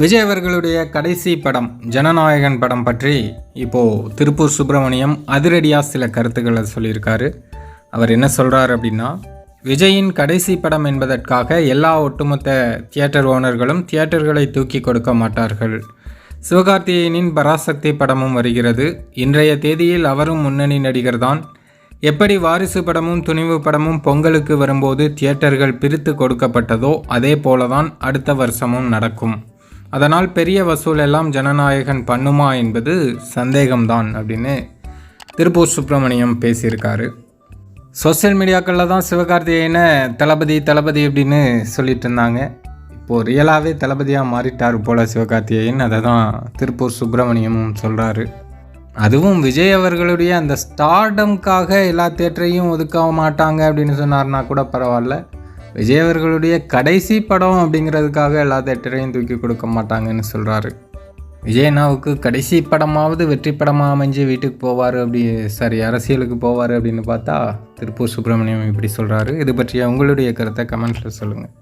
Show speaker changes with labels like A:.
A: விஜய் அவர்களுடைய கடைசி படம் ஜனநாயகன் படம் பற்றி இப்போது திருப்பூர் சுப்பிரமணியம் அதிரடியாக சில கருத்துக்களை சொல்லியிருக்காரு. அவர் என்ன சொல்கிறார் அப்படின்னா விஜயின் கடைசி படம் என்பதற்காக எல்லா ஒட்டுமொத்த தியேட்டர் ஓனர்களும் தியேட்டர்களை தூக்கி கொடுக்க மாட்டார்கள். சிவகார்த்திகேயனின் பராசக்தி படமும் வருகிறது. இன்றைய தேதியில் அவரும் முன்னணி நடிகர் தான். எப்படி வாரிசு படமும் துணிவு படமும் பொங்கலுக்கு வரும்போது தியேட்டர்கள் பிரித்து கொடுக்கப்பட்டதோ அதே போலதான் அடுத்த வருஷமும் நடக்கும். அதனால் பெரிய வசூல் எல்லாம் ஜனநாயகன் பண்ணுமா என்பது சந்தேகம்தான் அப்படின்னு திருப்பூர் சுப்பிரமணியம் பேசியிருக்காரு. சோஷியல் மீடியாக்களில் தான் சிவகார்த்திகேயனை தளபதி தளபதி அப்படின்னு சொல்லிட்டு இருந்தாங்க. இப்போது ரியலாகவே தளபதியாக மாறிட்டார் போல் சிவகார்த்திகேயன். அதை தான் திருப்பூர் சுப்பிரமணியமும் சொல்கிறாரு அதுவும் விஜய் அவர்களுடைய அந்த ஸ்டார்டம்காக எல்லா தேட்டரையும் ஒதுக்க மாட்டாங்க அப்படின்னு சொன்னார்னா கூட பரவாயில்ல. விஜய் அவர்களுடைய கடைசி படம் அப்படிங்கிறதுக்காக எல்லா தேட்டரையும் தூக்கி கொடுக்க மாட்டாங்கன்னு சொல்கிறாரு விஜயண்ணாவுக்கு கடைசி படமாவது வெற்றி படமாக அமைஞ்சு வீட்டுக்கு போவார் அப்படி சாரி அரசியலுக்கு போவார் அப்படின்னு பார்த்தா திருப்பூர் சுப்பிரமணியம் இப்படி சொல்கிறாரு இது பற்றிய உங்களுடைய கருத்தை கமெண்ட்ஸில் சொல்லுங்கள்